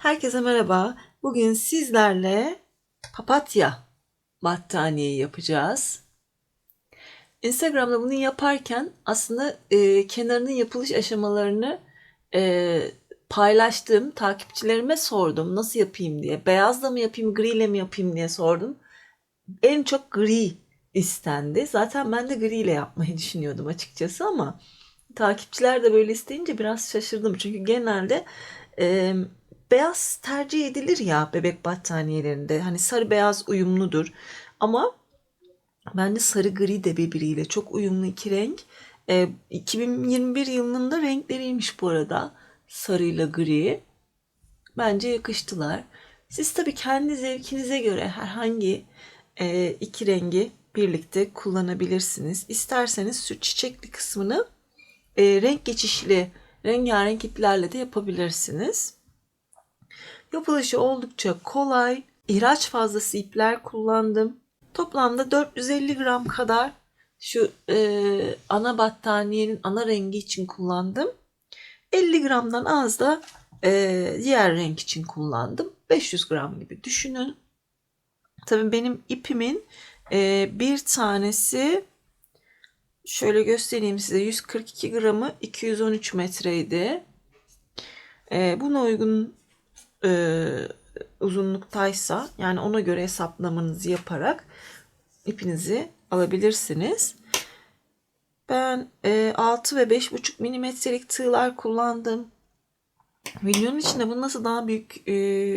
Herkese merhaba. Bugün sizlerle papatya battaniye yapacağız. Instagram'da bunu yaparken aslında e, kenarının yapılış aşamalarını e, paylaştım. Takipçilerime sordum nasıl yapayım diye. Beyazla mı yapayım, griyle mi yapayım diye sordum. En çok gri istendi. Zaten ben de griyle yapmayı düşünüyordum açıkçası ama takipçiler de böyle isteyince biraz şaşırdım. Çünkü genelde e, beyaz tercih edilir ya bebek battaniyelerinde. Hani sarı beyaz uyumludur. Ama bence sarı gri de birbiriyle çok uyumlu iki renk. E, 2021 yılının da renkleriymiş bu arada. Sarıyla gri. Bence yakıştılar. Siz tabii kendi zevkinize göre herhangi e, iki rengi birlikte kullanabilirsiniz. İsterseniz şu çiçekli kısmını e, renk geçişli rengarenk iplerle de yapabilirsiniz. Yapılışı oldukça kolay. İhraç fazlası ipler kullandım. Toplamda 450 gram kadar şu e, ana battaniyenin ana rengi için kullandım. 50 gramdan az da e, diğer renk için kullandım. 500 gram gibi düşünün. Tabii benim ipimin e, bir tanesi şöyle göstereyim size 142 gramı 213 metreydi. E, buna uygun e, uzunluktaysa yani ona göre hesaplamanızı yaparak ipinizi alabilirsiniz. Ben e, 6 ve 5,5 milimetrelik tığlar kullandım. Videonun içinde bunu nasıl daha büyük e,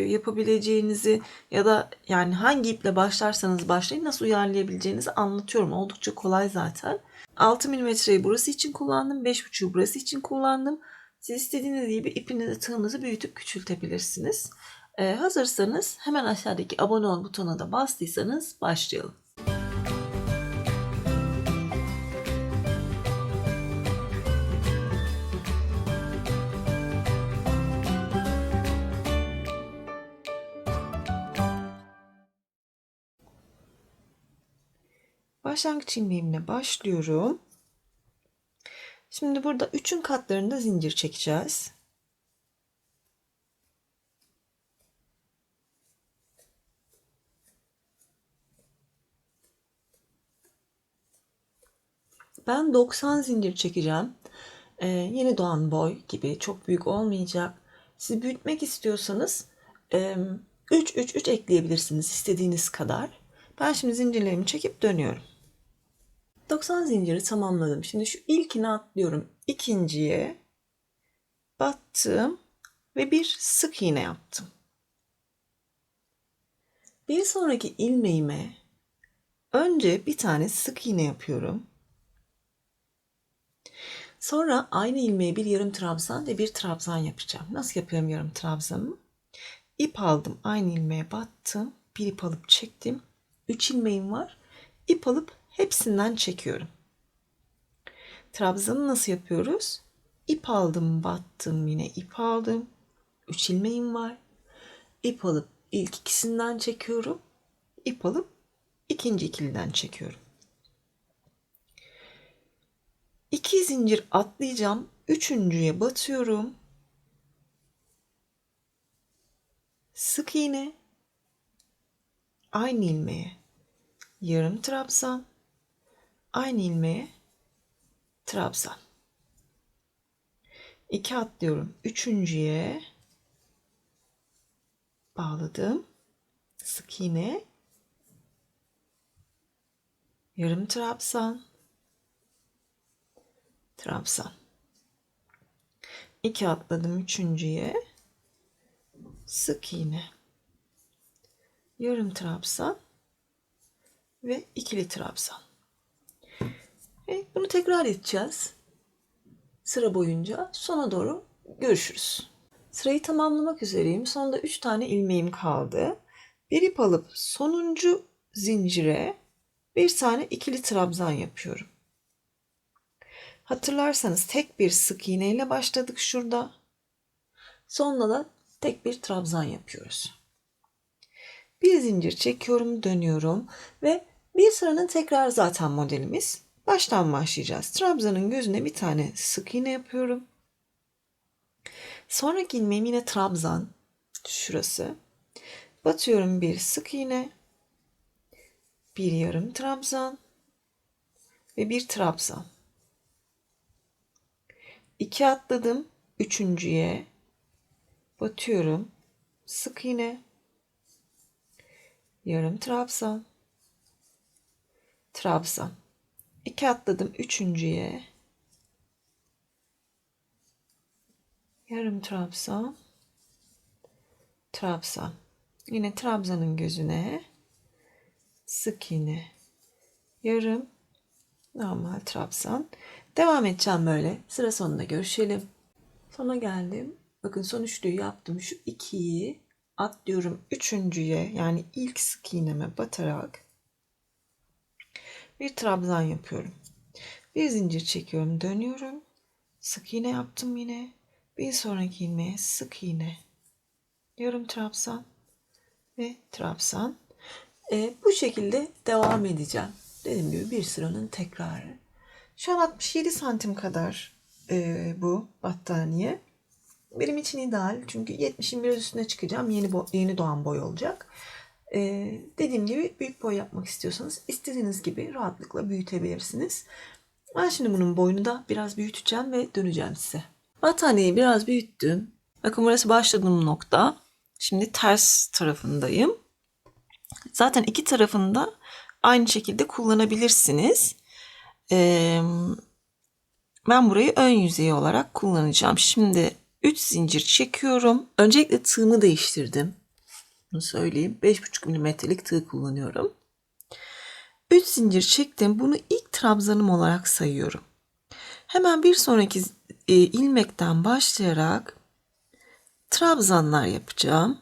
yapabileceğinizi ya da yani hangi iple başlarsanız başlayın nasıl uyarlayabileceğinizi anlatıyorum. Oldukça kolay zaten. 6 milimetreyi burası için kullandım. 5,5'u burası için kullandım. Siz istediğiniz gibi ipinizi tığınızı büyütüp küçültebilirsiniz. Ee, hazırsanız hemen aşağıdaki abone ol butonuna da bastıysanız başlayalım. Başlangıç ilmeğimle başlıyorum. Şimdi burada üçün katlarında zincir çekeceğiz. Ben 90 zincir çekeceğim. Ee, yeni doğan boy gibi çok büyük olmayacak. Siz büyütmek istiyorsanız 3 3 3 ekleyebilirsiniz istediğiniz kadar. Ben şimdi zincirlerimi çekip dönüyorum. 90 zinciri tamamladım. Şimdi şu ilkini atlıyorum. İkinciye battım ve bir sık iğne yaptım. Bir sonraki ilmeğime önce bir tane sık iğne yapıyorum. Sonra aynı ilmeğe bir yarım trabzan ve bir trabzan yapacağım. Nasıl yapıyorum yarım trabzanımı? İp aldım, aynı ilmeğe battım, bir ip alıp çektim. Üç ilmeğim var. İp alıp hepsinden çekiyorum. Trabzanı nasıl yapıyoruz? İp aldım, battım, yine ip aldım. Üç ilmeğim var. İp alıp ilk ikisinden çekiyorum. İp alıp ikinci ikiliden çekiyorum. İki zincir atlayacağım. Üçüncüye batıyorum. Sık iğne. Aynı ilmeğe yarım trabzan aynı ilmeğe trabzan. 2 atlıyorum. Üçüncüye bağladım. Sık iğne. Yarım trabzan. Trabzan. 2 atladım üçüncüye. Sık iğne. Yarım trabzan ve ikili trabzan. E, bunu tekrar edeceğiz. Sıra boyunca sona doğru görüşürüz. Sırayı tamamlamak üzereyim. Sonunda 3 tane ilmeğim kaldı. Bir ip alıp sonuncu zincire bir tane ikili trabzan yapıyorum. Hatırlarsanız tek bir sık iğne ile başladık şurada. Sonunda da tek bir trabzan yapıyoruz. Bir zincir çekiyorum, dönüyorum ve bir sıranın tekrar zaten modelimiz. Baştan başlayacağız. Trabzanın gözüne bir tane sık iğne yapıyorum. Sonraki ilmeğim yine trabzan. Şurası. Batıyorum bir sık iğne. Bir yarım trabzan. Ve bir trabzan. İki atladım. Üçüncüye batıyorum. Sık iğne. Yarım trabzan. Trabzan. İki atladım. Üçüncüye yarım trabzan. Trabzan. Yine trabzanın gözüne sık iğne. Yarım normal trabzan. Devam edeceğim böyle. Sıra sonunda görüşelim. Sona geldim. Bakın son üçlüyü yaptım. Şu ikiyi atlıyorum üçüncüye yani ilk sık iğneme batarak bir trabzan yapıyorum. Bir zincir çekiyorum, dönüyorum. Sık iğne yaptım yine. Bir sonraki ilmeğe sık iğne. Yarım trabzan ve trabzan. E, bu şekilde devam edeceğim. Dediğim gibi bir sıranın tekrarı. Şu an 67 santim kadar e, bu battaniye. Benim için ideal çünkü 70'in biraz üstüne çıkacağım. Yeni bo- yeni doğan boy olacak. E, dediğim gibi büyük boy yapmak istiyorsanız istediğiniz gibi rahatlıkla büyütebilirsiniz. Ben şimdi bunun boyunu da biraz büyüteceğim ve döneceğim size. Battaniyeyi biraz büyüttüm. Bakın burası başladığım nokta. Şimdi ters tarafındayım. Zaten iki tarafında aynı şekilde kullanabilirsiniz. Ee, ben burayı ön yüzey olarak kullanacağım. Şimdi 3 zincir çekiyorum. Öncelikle tığımı değiştirdim. Bunu söyleyeyim. 5,5 milimetrelik tığ kullanıyorum. 3 zincir çektim. Bunu ilk trabzanım olarak sayıyorum. Hemen bir sonraki e, ilmekten başlayarak trabzanlar yapacağım.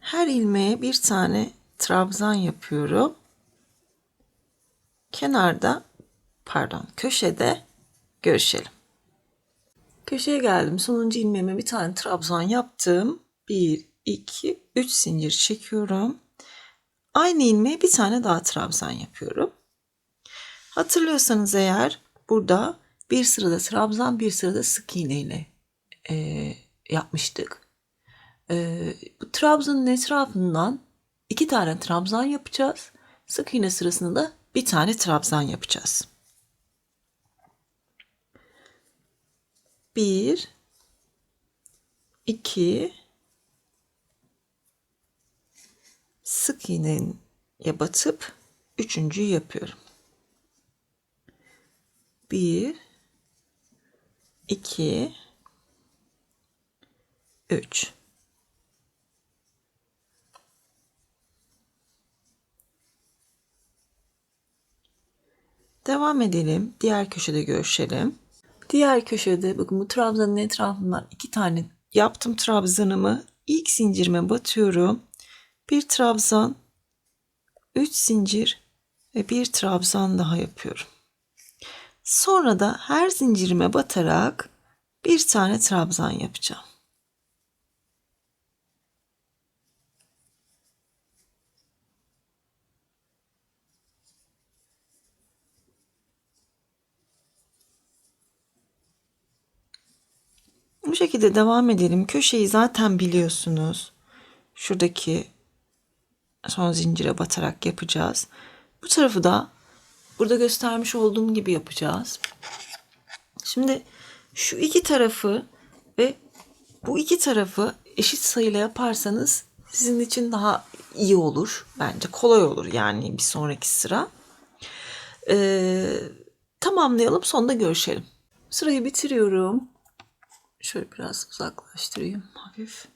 Her ilmeğe bir tane trabzan yapıyorum. Kenarda pardon köşede görüşelim. Köşeye geldim. Sonuncu ilmeğime bir tane trabzan yaptım. 1, 2, 3 zincir çekiyorum. Aynı ilmeğe bir tane daha trabzan yapıyorum. Hatırlıyorsanız eğer burada bir sırada trabzan bir sırada sık iğne ile e, yapmıştık. E, bu trabzanın etrafından iki tane trabzan yapacağız. Sık iğne sırasında da bir tane trabzan yapacağız. Bir, iki, sık iğneye batıp üçüncüyü yapıyorum. Bir, iki, üç. Devam edelim. Diğer köşede görüşelim. Diğer köşede bakın bu trabzanın etrafından iki tane yaptım trabzanımı. İlk zincirime batıyorum. Bir trabzan, üç zincir ve bir trabzan daha yapıyorum. Sonra da her zincirime batarak bir tane trabzan yapacağım. Bu şekilde devam edelim. Köşeyi zaten biliyorsunuz. Şuradaki son zincire batarak yapacağız. Bu tarafı da burada göstermiş olduğum gibi yapacağız. Şimdi şu iki tarafı ve bu iki tarafı eşit sayıyla yaparsanız sizin için daha iyi olur. Bence kolay olur yani bir sonraki sıra. Ee, tamamlayalım sonunda görüşelim. Sırayı bitiriyorum. Şöyle biraz uzaklaştırayım hafif.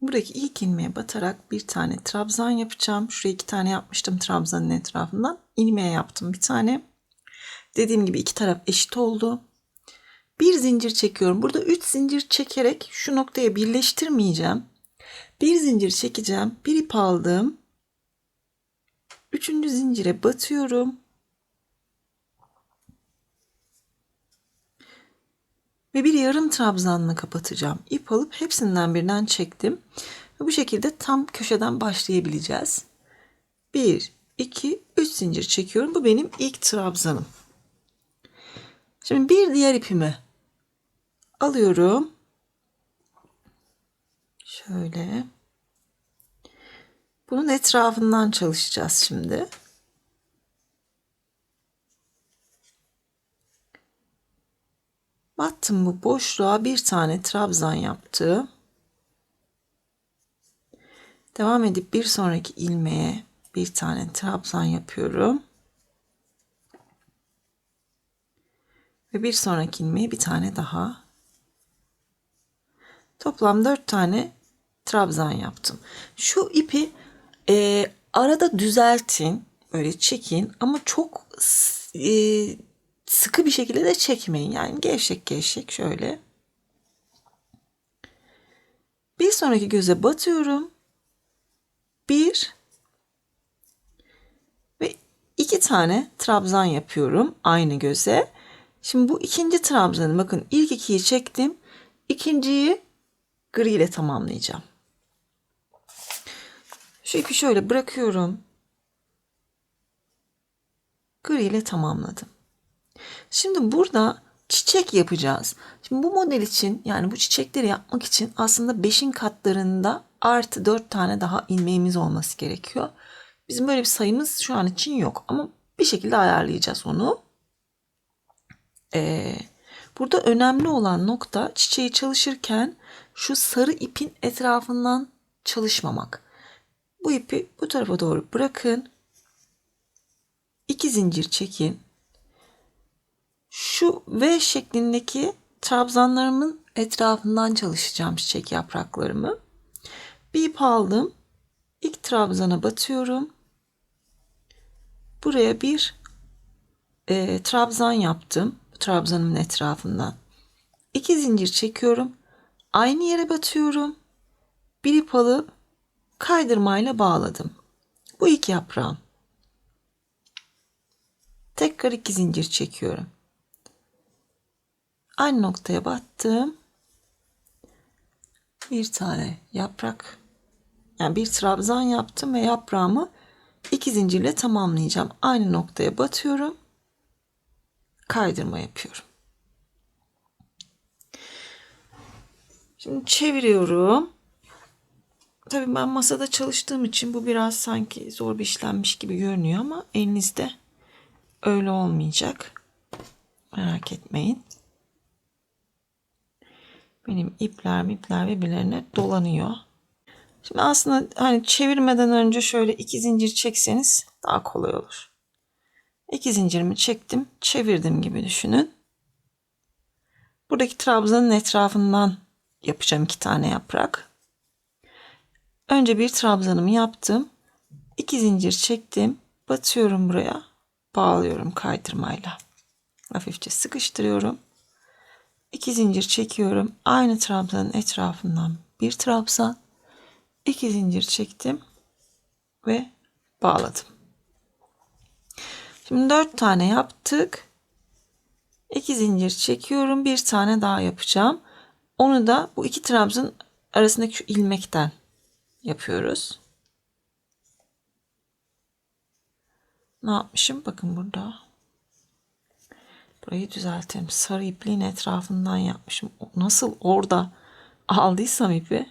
Buradaki ilk ilmeğe batarak bir tane trabzan yapacağım. Şuraya iki tane yapmıştım trabzanın etrafından. İlmeğe yaptım bir tane. Dediğim gibi iki taraf eşit oldu. Bir zincir çekiyorum. Burada üç zincir çekerek şu noktaya birleştirmeyeceğim. Bir zincir çekeceğim. Bir ip aldım. Üçüncü zincire batıyorum. Ve bir yarım trabzanla kapatacağım. İp alıp hepsinden birden çektim. Ve bu şekilde tam köşeden başlayabileceğiz. 1, 2, 3 zincir çekiyorum. Bu benim ilk trabzanım. Şimdi bir diğer ipimi alıyorum. Şöyle. Bunun etrafından çalışacağız şimdi. Battım bu boşluğa bir tane trabzan yaptım. Devam edip bir sonraki ilmeğe bir tane trabzan yapıyorum. Ve bir sonraki ilmeğe bir tane daha. Toplam dört tane trabzan yaptım. Şu ipi e, arada düzeltin. Böyle çekin ama çok e, sıkı bir şekilde de çekmeyin. Yani gevşek gevşek şöyle. Bir sonraki göze batıyorum. Bir ve iki tane trabzan yapıyorum aynı göze. Şimdi bu ikinci trabzanı bakın ilk ikiyi çektim. İkinciyi gri ile tamamlayacağım. Şu ipi şöyle bırakıyorum. Gri ile tamamladım. Şimdi burada çiçek yapacağız. Şimdi bu model için yani bu çiçekleri yapmak için aslında 5'in katlarında artı 4 tane daha ilmeğimiz olması gerekiyor. Bizim böyle bir sayımız şu an için yok ama bir şekilde ayarlayacağız onu. Ee, burada önemli olan nokta çiçeği çalışırken şu sarı ipin etrafından çalışmamak. Bu ipi bu tarafa doğru bırakın. İki zincir çekin. Şu V şeklindeki trabzanlarımın etrafından çalışacağım çiçek yapraklarımı. Bir ip aldım. İlk trabzana batıyorum. Buraya bir e, trabzan yaptım. Bu trabzanımın etrafından. İki zincir çekiyorum. Aynı yere batıyorum. Bir ip alıp kaydırmayla bağladım. Bu ilk yaprağım. Tekrar iki zincir çekiyorum. Aynı noktaya battım. Bir tane yaprak yani bir trabzan yaptım ve yaprağımı iki zincirle tamamlayacağım. Aynı noktaya batıyorum. Kaydırma yapıyorum. Şimdi çeviriyorum. Tabii ben masada çalıştığım için bu biraz sanki zor bir işlenmiş gibi görünüyor ama elinizde öyle olmayacak. Merak etmeyin. Benim ipler ipler birbirlerine dolanıyor. Şimdi aslında hani çevirmeden önce şöyle iki zincir çekseniz daha kolay olur. İki zincirimi çektim, çevirdim gibi düşünün. Buradaki trabzanın etrafından yapacağım iki tane yaprak. Önce bir trabzanımı yaptım. İki zincir çektim. Batıyorum buraya. Bağlıyorum kaydırmayla. Hafifçe sıkıştırıyorum. İki zincir çekiyorum. Aynı trabzanın etrafından bir trabzan. iki zincir çektim ve bağladım. Şimdi dört tane yaptık. İki zincir çekiyorum. Bir tane daha yapacağım. Onu da bu iki trabzan arasındaki şu ilmekten yapıyoruz. Ne yapmışım? Bakın burada. Burayı düzeltelim. Sarı ipliğin etrafından yapmışım. Nasıl orada aldıysam ipi.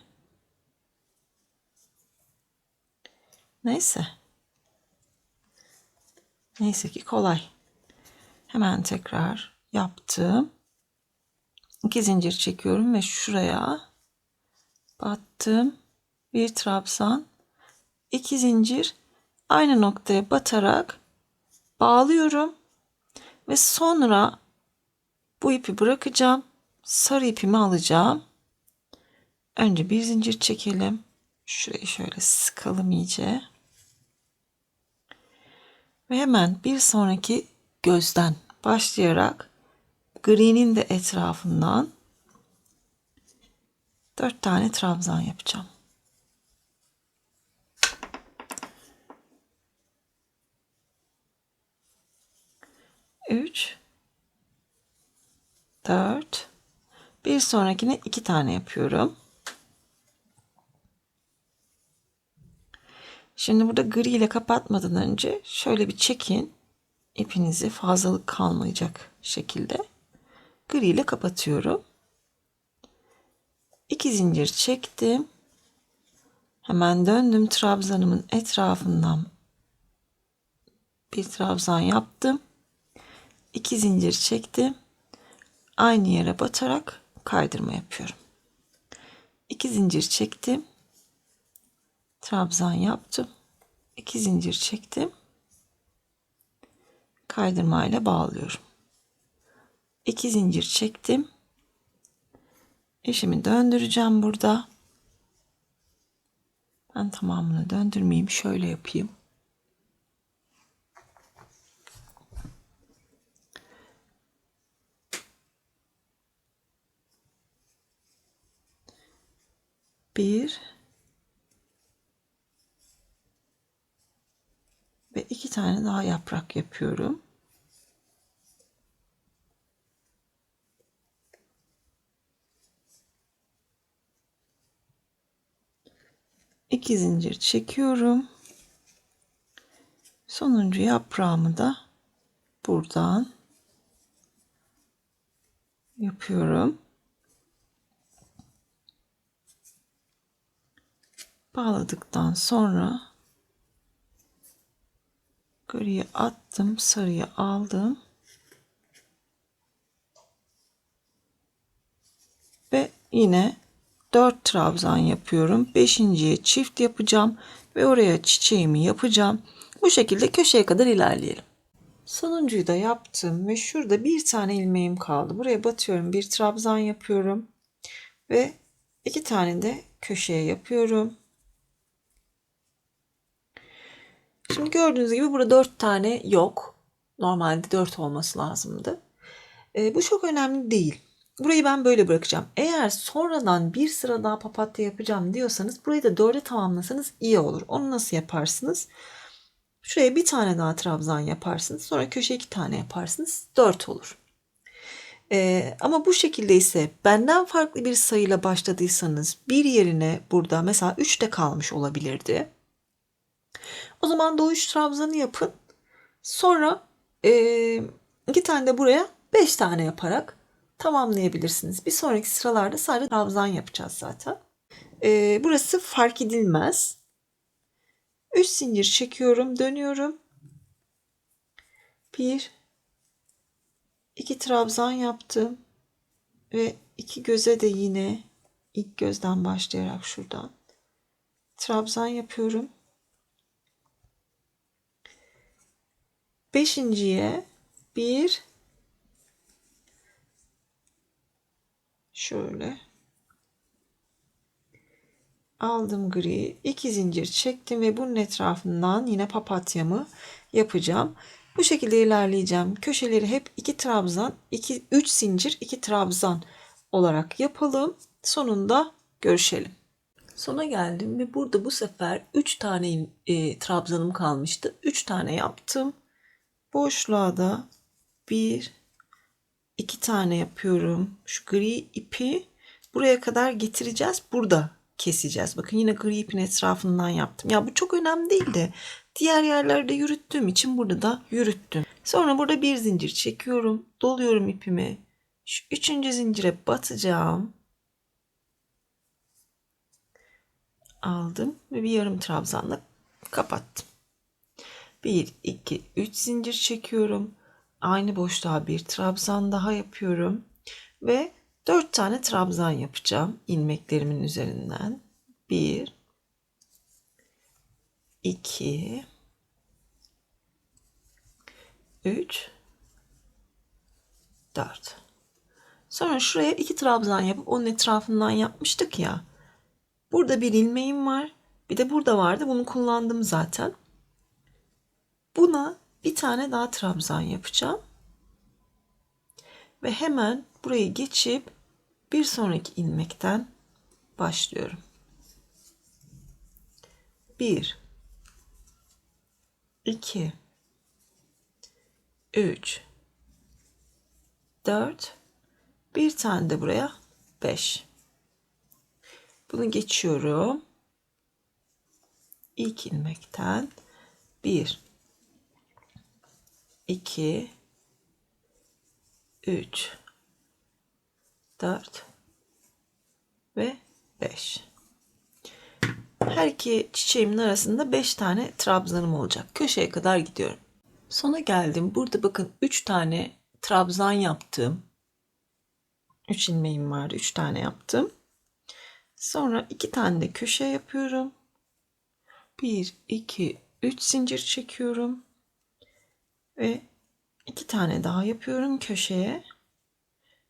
Neyse. Neyse ki kolay. Hemen tekrar yaptım. İki zincir çekiyorum ve şuraya battım. Bir trabzan, iki zincir aynı noktaya batarak bağlıyorum ve sonra bu ipi bırakacağım. Sarı ipimi alacağım. Önce bir zincir çekelim. Şurayı şöyle sıkalım iyice. Ve hemen bir sonraki gözden başlayarak gri'nin de etrafından dört tane trabzan yapacağım. 3 4 bir sonrakine iki tane yapıyorum. Şimdi burada gri ile kapatmadan önce şöyle bir çekin. ipinizi fazlalık kalmayacak şekilde. gri ile kapatıyorum. İki zincir çektim. Hemen döndüm trabzanımın etrafından bir trabzan yaptım. İki zincir çektim. Aynı yere batarak kaydırma yapıyorum. İki zincir çektim. Trabzan yaptım. İki zincir çektim. Kaydırma ile bağlıyorum. İki zincir çektim. İşimi döndüreceğim burada. Ben tamamını döndürmeyeyim. Şöyle yapayım. Bir ve iki tane daha yaprak yapıyorum. iki zincir çekiyorum. Sonuncu yaprağımı da buradan yapıyorum. Bağladıktan sonra griyi attım, sarıyı aldım. Ve yine 4 trabzan yapıyorum. 5.ye çift yapacağım ve oraya çiçeğimi yapacağım. Bu şekilde köşeye kadar ilerleyelim. Sonuncuyu da yaptım ve şurada bir tane ilmeğim kaldı. Buraya batıyorum. Bir trabzan yapıyorum. Ve iki tane de köşeye yapıyorum. Şimdi gördüğünüz gibi burada dört tane yok. Normalde dört olması lazımdı. E, bu çok önemli değil. Burayı ben böyle bırakacağım. Eğer sonradan bir sıra daha papatya yapacağım diyorsanız burayı da dörde tamamlasanız iyi olur. Onu nasıl yaparsınız? Şuraya bir tane daha trabzan yaparsınız. Sonra köşe iki tane yaparsınız. Dört olur. Ee, ama bu şekilde ise benden farklı bir sayıyla başladıysanız bir yerine burada mesela 3 de kalmış olabilirdi. O zaman doğuş trabzanı yapın. Sonra e, iki tane de buraya 5 tane yaparak tamamlayabilirsiniz. Bir sonraki sıralarda sadece trabzan yapacağız zaten. Ee, burası fark edilmez. 3 zincir çekiyorum, dönüyorum. 1 2 trabzan yaptım ve iki göze de yine ilk gözden başlayarak şuradan trabzan yapıyorum. Beşinciye bir Şöyle. Aldım gri. iki zincir çektim ve bunun etrafından yine papatyamı yapacağım. Bu şekilde ilerleyeceğim. Köşeleri hep iki trabzan, iki, üç zincir, iki trabzan olarak yapalım. Sonunda görüşelim. Sona geldim ve burada bu sefer 3 tane e, trabzanım kalmıştı. 3 tane yaptım. Boşluğa da 1 iki tane yapıyorum. Şu gri ipi buraya kadar getireceğiz. Burada keseceğiz. Bakın yine gri ipin etrafından yaptım. Ya bu çok önemli değil de diğer yerlerde yürüttüğüm için burada da yürüttüm. Sonra burada bir zincir çekiyorum. Doluyorum ipimi. Şu üçüncü zincire batacağım. Aldım ve bir yarım trabzanla kapattım. 1, 2, 3 zincir çekiyorum. Aynı boşluğa bir trabzan daha yapıyorum. Ve 4 tane trabzan yapacağım ilmeklerimin üzerinden. 1 2 3 4 Sonra şuraya iki trabzan yapıp onun etrafından yapmıştık ya. Burada bir ilmeğim var. Bir de burada vardı. Bunu kullandım zaten. Buna bir tane daha trabzan yapacağım. Ve hemen burayı geçip bir sonraki ilmekten başlıyorum. 1 2 3 4 bir tane de buraya 5 bunu geçiyorum ilk ilmekten 1 2 3 4 ve 5. Her iki çiçeğimin arasında 5 tane trabzanım olacak. Köşeye kadar gidiyorum. Sona geldim. Burada bakın 3 tane trabzan yaptım. 3 ilmeğim var. 3 tane yaptım. Sonra 2 tane de köşe yapıyorum. 1, 2, 3 zincir çekiyorum. Ve 2 tane daha yapıyorum köşeye.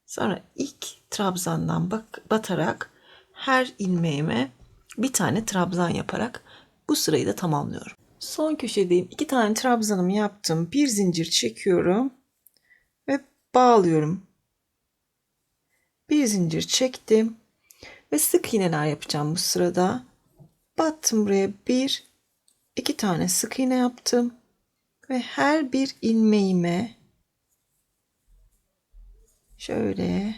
Sonra ilk trabzandan bak, batarak her ilmeğime bir tane trabzan yaparak bu sırayı da tamamlıyorum. Son köşedeyim. İki tane trabzanımı yaptım. Bir zincir çekiyorum ve bağlıyorum. Bir zincir çektim ve sık iğneler yapacağım bu sırada. Battım buraya bir, iki tane sık iğne yaptım ve her bir ilmeğime şöyle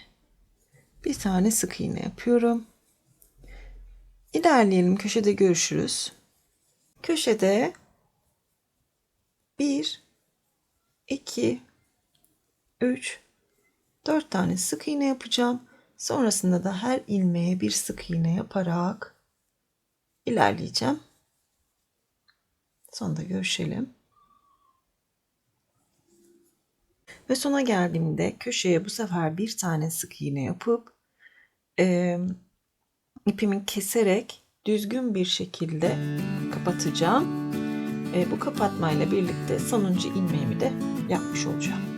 bir tane sık iğne yapıyorum. İlerleyelim köşede görüşürüz. Köşede 1 2 3 4 tane sık iğne yapacağım. Sonrasında da her ilmeğe bir sık iğne yaparak ilerleyeceğim. Sonda görüşelim. Ve sona geldiğimde köşeye bu sefer bir tane sık iğne yapıp e, ipimi keserek düzgün bir şekilde kapatacağım. E, bu kapatmayla birlikte sonuncu ilmeğimi de yapmış olacağım.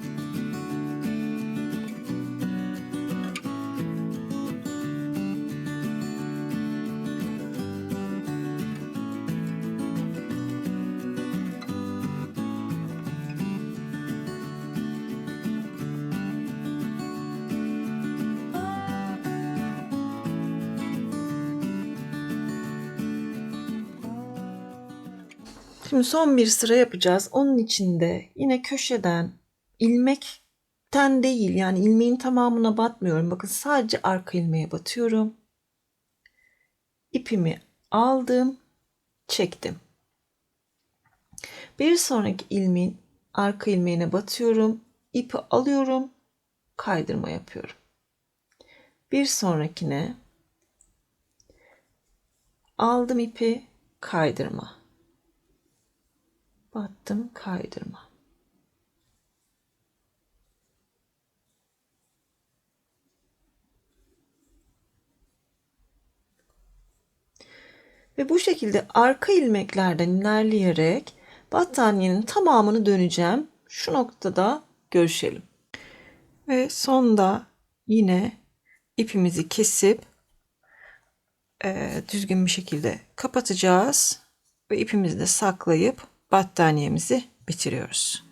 Şimdi son bir sıra yapacağız. Onun içinde yine köşeden ilmekten değil yani ilmeğin tamamına batmıyorum. Bakın sadece arka ilmeğe batıyorum. İpimi aldım, çektim. Bir sonraki ilmeğin arka ilmeğine batıyorum. ipi alıyorum, kaydırma yapıyorum. Bir sonrakine aldım ipi, kaydırma battım kaydırma. Ve bu şekilde arka ilmeklerden ilerleyerek battaniyenin tamamını döneceğim. Şu noktada görüşelim. Ve sonda yine ipimizi kesip e, düzgün bir şekilde kapatacağız ve ipimizi de saklayıp battaniyemizi bitiriyoruz.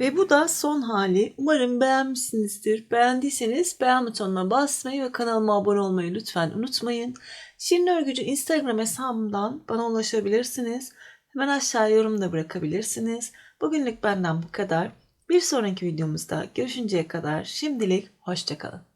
Ve bu da son hali. Umarım beğenmişsinizdir. Beğendiyseniz beğen butonuna basmayı ve kanalıma abone olmayı lütfen unutmayın. Şirin Örgücü Instagram hesabımdan bana ulaşabilirsiniz. Hemen aşağı yorum da bırakabilirsiniz. Bugünlük benden bu kadar. Bir sonraki videomuzda görüşünceye kadar şimdilik hoşçakalın.